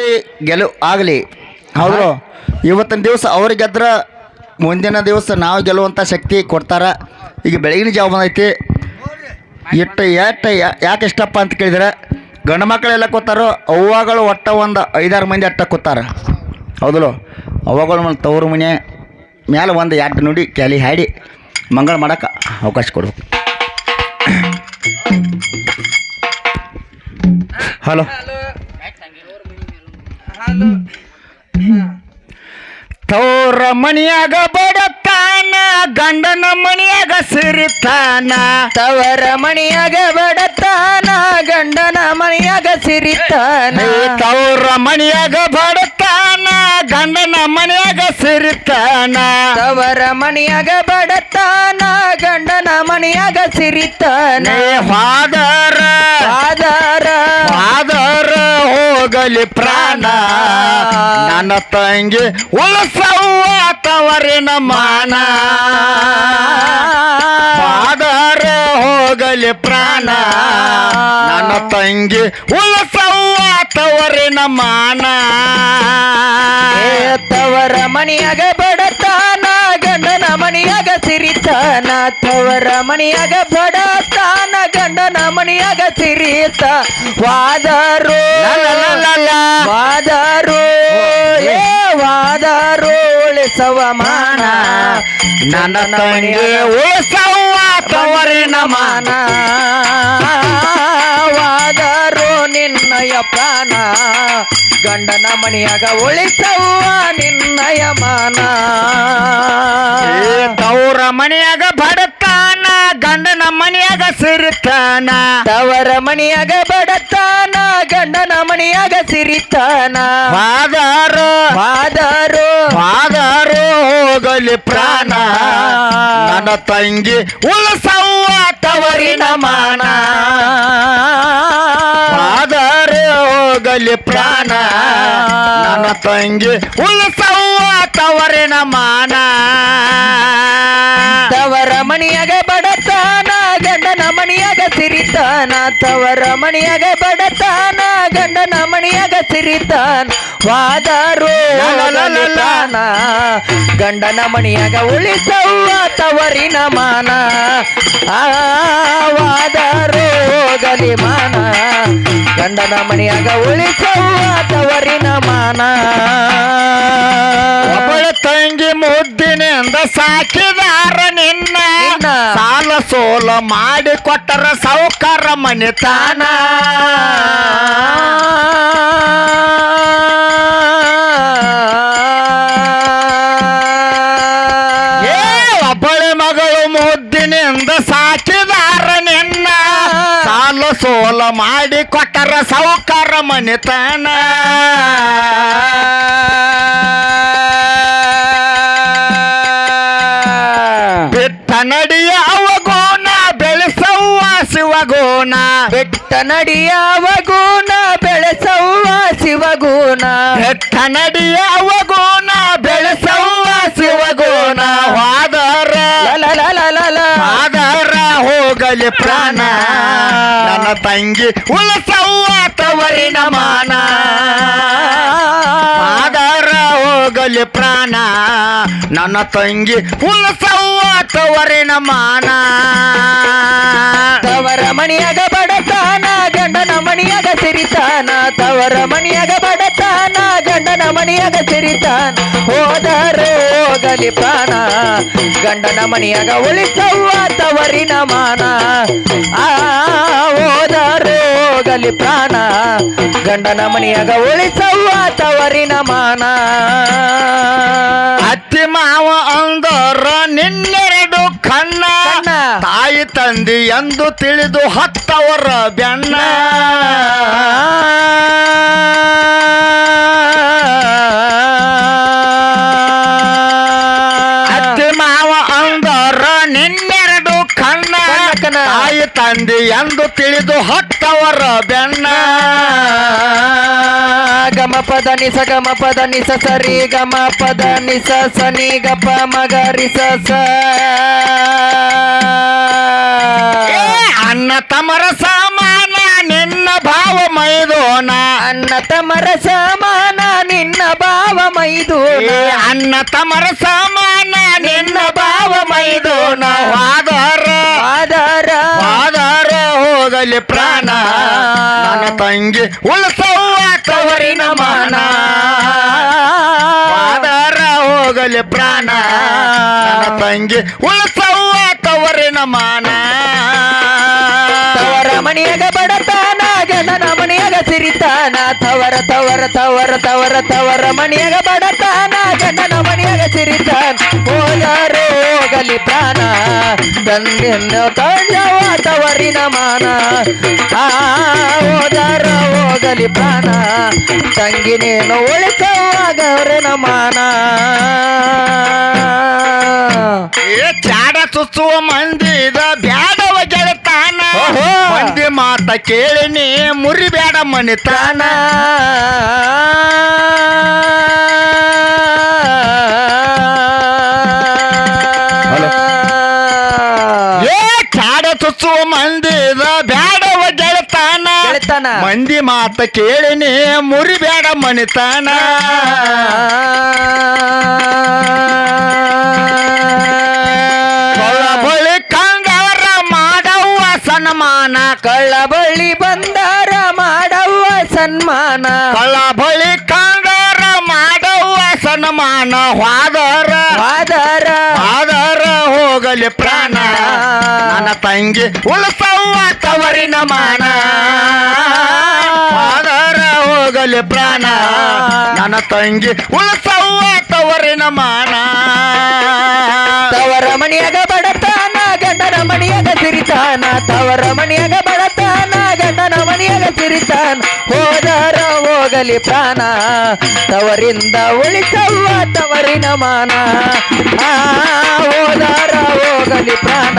ಸೋಲಿ ಗೆಲು ಆಗಲಿ. ಹೌದು. ಇವತ್ತಿನ ದಿವಸ ಅವ್ರಿಗೆ ಗೆದ್ರ ಮುಂದಿನ ದಿವಸ ನಾವು ಗೆಲ್ಲುವಂಥ ಶಕ್ತಿ ಕೊಡ್ತಾರ. ಈಗ ಬೆಳಗಿನ ಜಾವ ಬಂದೈತಿ. ಇಟ್ಟು ಎಟ್ಟು ಯಾಕೆ ಇಷ್ಟಪ್ಪ ಅಂತ ಕೇಳಿದ್ರೆ ಗಂಡು ಮಕ್ಕಳೆಲ್ಲ ಕೂತಾರೋ ಅವ್ವಗಳು ಒಟ್ಟ ಒಂದು ಐದಾರು ಮಂದಿ ಅಟ್ಟ ಕೂತಾರ. ಹೌದಲ್ಲ? ಅವ್ವಗಳು ಒಂದು ತವರು ಮನೆ ಮೇಲೆ ಒಂದು ಎರಡು ನುಡಿ ಕ್ಯಾಲಿ ಹಾಡಿ ಮಂಗಳ ಮಾಡೋಕೆ ಅವಕಾಶ ಕೊಡ್ಬೇಕು. ಹಲೋ. ತೌರ ಮನಿಯಾಗ ಬಡತಾನ ಗಂಡನ ಮನಿಯಾಗ ಸಿರಿತಾನ. ತವರ ಮಣಿಯಾಗ ಬಡತಾನ ಗಂಡನ ಮಣಿಯಾಗ ಸಿರಿತಾನ. ತೋರ ತೌರ ಮನಿಯಾಗ ಬಡತಾನ ಗಂಡನ ಮನಿಯಾಗ ಸಿರಿತಾನ. ತವರ ಮಣಿಯಾಗ ಬಡತಾನ ಗಂಡನ ಮನಿಯಾಗ ಸಿರಿತಾನ. ನೇ ಹಾದರ ಹೋಗಲಿ ಪ್ರಾಣ. ನನ್ನ ತಂಗಿ ಉಳಸವ್ವ ತವರಿನ ಮಾನ ಪಾದರ ಹೋಗಲಿ ಪ್ರಾಣ. ನನ್ನ ತಂಗಿ ಉಳಸವ್ವ ತವರಿನ ಮಾನ ತವರ ಮನೆಯಾಗ ಬಡತಾನ ಗಂಡನ ಮಣಿಯಾಗ ಸಿರಿತಾನ ತವರ ಮಣಿಯಾಗ ಬಡತಾನ ಗಂಡನ ಮಣಿಯಾಗ ಸಿರಿತ. ವಾದರು ವಾದರು ಏ ವಾದರು ಉಳಿಸವ ಮಾನ. ನನ್ನ ತಂಗಿ ಉಳಿಸವ ತವರಿನ ಮಾನ. ವಾದರು ನಿನ್ನಯ ಪ್ರಾಣ. ಗಂಡನ ಮಣಿಯಾಗ ಉಳಿಸವ ನಿನ್ನಯ ಮಾನ. ಸಿರಿತಾನ ತವರ ಮಣಿಯಾಗ ಬಡತಾನ ಗಂಡನ ಮಣಿಯಾಗ ಸಿರಿತಾನ. ಪಾದರ ಮಾದಾರು ಮಾದಾರು ಹೋಗಲಿ ಪ್ರಾಣ. ನನ್ನ ತಂಗಿ ಉಲ್ಸವ್ವ ತವರಿನ ಮಾನ. ಪಾದರ ಹೋಗಲಿ ಪ್ರಾಣ. ನನ್ನ ತಂಗಿ ಉಲ್ಸವ್ವ ತವರಿನ ಮಾನ. ತವರ ಮಣಿಯಾಗ ಬಡತಾನ ಮಣಿಯಾಗ ಸಿರಿತಾನ ತವರ ಮಣಿಯಾಗ ಬಡತಾನ ಗಂಡನ ಮಣಿಯಾಗ ಸಿರಿತಾನ ವಾದರು ತಾನ ಗಂಡನ ಮಣಿಯಾಗ ಉಳಿಸವ್ವ ತವರಿನ ಮಾನ ಆ ವಾದರು ಹೋಗಲಿ ಮಾನ ಗಂಡನ ಮಣಿಯಾಗ ಉಳಿಸವ್ವ ತವರಿನ ಮಾನ ಒಬ್ಬಳ ತಂಗಿ ಮುದ್ದಿನಿಂದ ಸಾಕಿದಾರ ಮಾಡಿ ಕೊಟ್ಟರ ಸಾವುಕಾರ ಮನೆತನ ಒಬ್ಬಳ ಮಗಳು ಮುದ್ದಿನಿಂದ ಸಾಕಿದಾರ ನಿನ್ನ. ಸಾಲ ಸೋಲ ಮಾಡಿ ಕೊಟ್ಟರ ಸಾವುಕಾರ ಮನೆತನ ನಡಿಯ ಶಿವಗೋನ ಬೆಟ್ಟ ನಡಿಯವ ಗುಣ ಬೆಳೆಸವ್ವ ಶಿವಗುಣ. ಬೆಟ್ಟ ನಡಿಯ ಅವಗೋನ ಹೋಗಲಿ ಪ್ರಾಣ. ನನ್ನ ತಂಗಿ ಉಳಸವ್ವ ತವರಿನ ಮಾನ. ಆದರ ಹೋಗಲಿ ಪ್ರಾಣ. ನನ್ನ ತಂಗಿ ಉಳಸವ್ವ ತವರಿನ ಮಾನ. ತವರ ಮಣಿಯಾಗ ಬಡತಾನ, ಗಂಡನ ಮಣಿಯಾಗ ಸಿರಿತಾನ, ತವರ ಮಣಿಯಾಗ ಬಡತಾನ ಗಂಡನ ಮಣಿಯಾಗ ಸಿರಿತಾನ ಹೋದರೆ ಹೋಗಲಿ ಪ್ರಾಣ. ಗಂಡನ ಮಣಿಯಾಗ ಉಳಿಸವ್ವ ತವರಿನ ಮಾನ. ಆ, ಹೋದರೆ ಹೋಗಲಿ ಪ್ರಾಣ. ಗಂಡನ ಮಣಿಯಾಗ ಉಳಿಸವ್ವ ತವರಿನ ಮಾನ. ಅತ್ತಿ ಮಾವ ಅಂದರ ನಿನ್ನೆರಡು ಕಣ್ಣ ತಾಯಿ ತಂದಿ ಎಂದು ತಿಳಿದು ಹತ್ತವರ ಬೆನ್ನ. ಅತ್ತಿ ಮಾವ ಅಂದರ ನಿನ್ನೆರಡು ಕಣ್ಣ. ಕಣ್ಣ, ಕಣ್ಣ. ತಾಯಿ ತಂದಿ ಎಂದು ತಿಳಿದು ಹತ್ತವರ ಬೆನ್ನ. ಗಮ ಪದ ನಿಸ ಗಮ ಪದ ನಿಸ ಸರಿ ಗಮ ಪದ ನಿಸ ಸನಿ ಗಪ ಮಗ ರಿಸ ಸ ತಮರ ಸಮಾನ ನಿನ್ನ ಭಾವ ಮೈದೋನ ಅನ್ನ ತಮರ ಸಮಾನ ನಿನ್ನ ಭಾವ ಮೈದೋನ ಅನ್ನ ತಮರ ಸಮಾನ ನಿನ್ನ ಭಾವ ಮೈದೋನ ವಾದರ ಆಧಾರ ವಾದರ ಹೋಗಲಿ ಪ್ರಾಣ. ನನ್ನ ತಂಗಿ ಉಳಿಸವ್ವ ತವರಿನ ಮಾನ. ವಾದರ ಹೋಗಲಿ ಪ್ರಾಣ. ನನ್ನ ತಂಗಿ ಉಳಿಸವ್ವ ತವರಿನ ಮಾನ. ಮಣಿಯಾಗ ಬಡತಾನ ಗಂಡನ ಮಣಿಯಾಗ ಸಿರಿತಾನ. ತವರ ತವರ ತವರ ತವರ ತವರ ಮಣಿಯಾಗ ಬಡತಾನ ಗಂಡನ ಮಣಿಯಾಗ ಸಿರಿತಾನ. ಹೋಗಾರು ಹೋಗಲಿ ಪ್ರಾಣ. ಗಂಡಿನ ತಂಜವ ತವರಿನ ಮಾನ. ಆ ಹೋದಾರ ಹೋಗಲಿ ಪ್ರಾಣ. ತಂಗಿನೇನು ಉಳಿಸವ ಗೌರನ ಮಾನ ಏ, ಚಾಡ ಸುಸುವ ಮಂದಿದ ಬ್ಯಾಡವ ಗೆಳತಾನ ಓಹೋ. ಮಂದಿ ಮಾತ ಕೇಳಿ ನೀ ಮುರಿ ಬೇಡ ಮನಿತಾನ ಏ ಕಾಡ ಸುಸುವ ಮಂದಿದ ಬ್ಯಾಡವ ಗೆಳತಾನ. ಗೆಳತಾನ. ಮಂದಿ ಮಾತ ಕೇಳಿನಿ ಮುರಿ ಬೇಡ ಮನಿತಾನ ಕಳ್ಳ ಬಳಿ ಬಂದಾರ ಮಾಡವ್ವ ಸನ್ಮಾನ. ಕಳ್ಳ ಬಳಿ ಕಂಡವರ ಮಾಡವ್ವ ಸನ್ಮಾನ. ಹಾದರ ವಾದರ ಹೋಗಲಿ ಪ್ರಾಣ. ನನ್ನ ತಂಗಿ ಉಳಿಸವ್ವ ತವರಿನ ಮಾನ. ವಾದರ ಹೋಗಲಿ ಪ್ರಾಣ. ನನ್ನ ತಂಗಿ ಉಳಿಸವ್ವ ತವರಿನ ಮಾನ. ತವರ ಮಣಿಯಾಗ ಬಡತಾನ ಗಂಡನ ಮಣಿಯಾಗ ಸಿರಿತಾನ ತವರ ಮಣಿಯಾಗ ಬಡತಾನ ಗಂಡನ ಮಣಿಯಾಗ ಸಿರಿತಾನ ಹೋದಾರ ಹೋಗಲಿ ಪ್ರಾಣ ತವರಿಂದ ಉಳಿಸವ್ವ ತವರಿನ ಮಾನ ಆ ಹೋದಾರ ಹೋಗಲಿ ಪ್ರಾಣ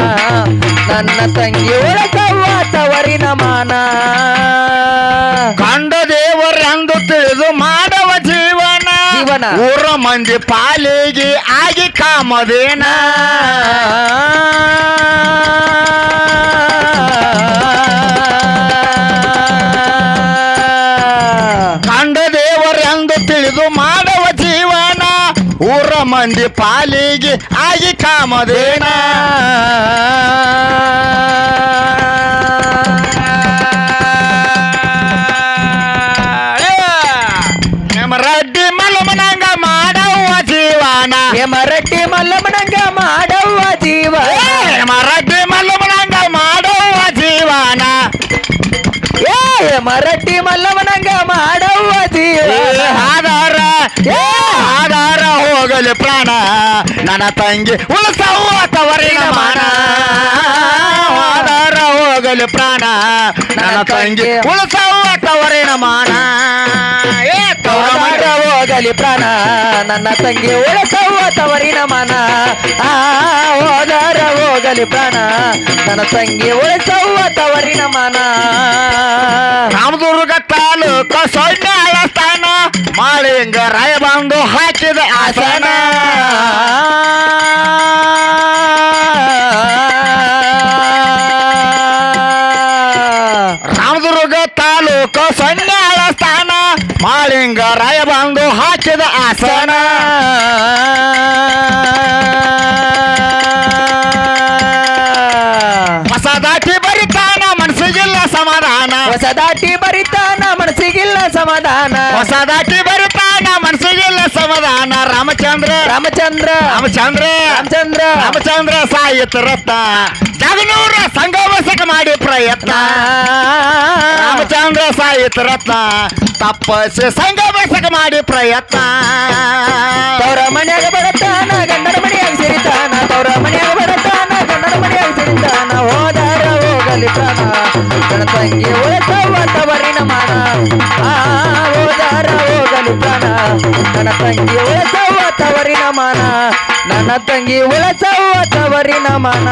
ನನ್ನ ತಂಗಿ ಉಳಿಸವ್ವ ತವರಿನ ಮಾನ ಕಂಡ ದೇವರೆಂದು ತಿಳಿದು ಮಾಡವ ಜೀವನ ಜೀವನ. ಊರ ಮಂದಿ ಪಾಲಿಗೆ ಆಗಿ ಕಾಮದೇನ ಕಂಡ ದೇವರೆಂದು ತಿಳಿದು ಮಾಡವ ಜೀವನ, ಊರ ಮಂದಿ ಪಾಲಿಗೆ ಆಗಿ ಕಾಮದೇನ ಮರಡ್ಡಿ ಮಲಮನಂಗ ಮಾಡವ ಜೀವನ. ಏ ಮರಟ್ಟಿ ಮಲ್ಲಮ್ಮನಂಗ ಮಾಡವ್ವ ಜೀವ ಏ ಆಧಾರ ಏ ಆಧಾರ ಹೋಗಲಿ ಪ್ರಾಣ. ನನ್ನ ತಂಗಿ ಉಳಿಸವು ತವರಿನ ಮಾನ. ಆಧಾರ ಹೋಗಲಿ ಪ್ರಾಣ. ನನ್ನ ತಂಗಿ ಉಳಿಸವು ತವರಿನ ಮಾನ. ಏ ತವರ ಹೋಗಲಿ ಪ್ರಾಣ, ನನ್ನ ತಂಗಿ ಉಳಿಸವ್ವ ತವರಿನ ಮನ. ಆ ಹೋದರ ಹೋಗಲಿ ಪ್ರಾಣ, ನನ್ನ ತಂಗಿ ಉಳಿಸವ್ವ ತವರಿನ ಮನ. ರಾಮದುರ್ಗ ತಾಲೂಕ ಸೊಳ್ಳೆ ಸ್ಥಾನ, ಮಾಳಿಂಗ ರಾಯ ಬಂದು ಹಾಕಿದ ಆಸನ. ಮಾಳಿಂಗ ರಾಯ ಬಂದು ಹಾಕಿದ ಆಸನ. ಹೊಸ ದಾಟಿ ಬರಿತಾನ ಮನಸ್ಸಿಗಿಲ್ಲ ಸಮಾಧಾನ. ಹೊಸ ದಾಟಿ ಬರಿತಾನ ಮನಸ್ಸಿಗಿಲ್ಲ ಸಮಾಧಾನ. ಹೊಸ ದಾಟಿ ಬರಿತಾನ ಮನಸ್ಸಿಗಿಲ್ಲ ಸಮಾಧಾನ. ರಾಮಚಂದ್ರ. ರಾಮಚಂದ್ರ. ರಾಮಚಂದ್ರ. ರಾಮಚಂದ್ರ. ರಾಮಚಂದ್ರ ಸಾಯಿತ ರತ್ನ. ಜಗನೂರ ಸಂಗಮಸಕ ಮಾಡಿ ಪ್ರಯತ್ನ. ರಾಮಚಂದ್ರ ಸಾಹಿತ್ಯ ರತ್ನ. ತಪ್ಪಸಿ ಸಂಗಮಸಕ ಮಾಡಿ ಪ್ರಯತ್ನ. ತವರ ಮನೆಯಾಗ ಬರುತ್ತಾನ ಗಂಡನ ಮನೆಯಾಗ ಸಿರಿತಾನ. ತವರ ಮನೆಯಾಗ ಬರುತ್ತಾನ ಗಂಡನ ಮನೆಯಾಗ ಸಿರಿತಾನ. ಹೋದಾರ ಹೋಗಲಿ ಪ್ರಾಣ. ತಂಗಿ ನನ್ನ ತಂಗಿ ಉಳಿಸವ್ವ ತವರಿನ ಮಾನ ನನ್ನ ತಂಗಿ ಉಳಿಸವ್ವ ತವರಿನ ಮಾನ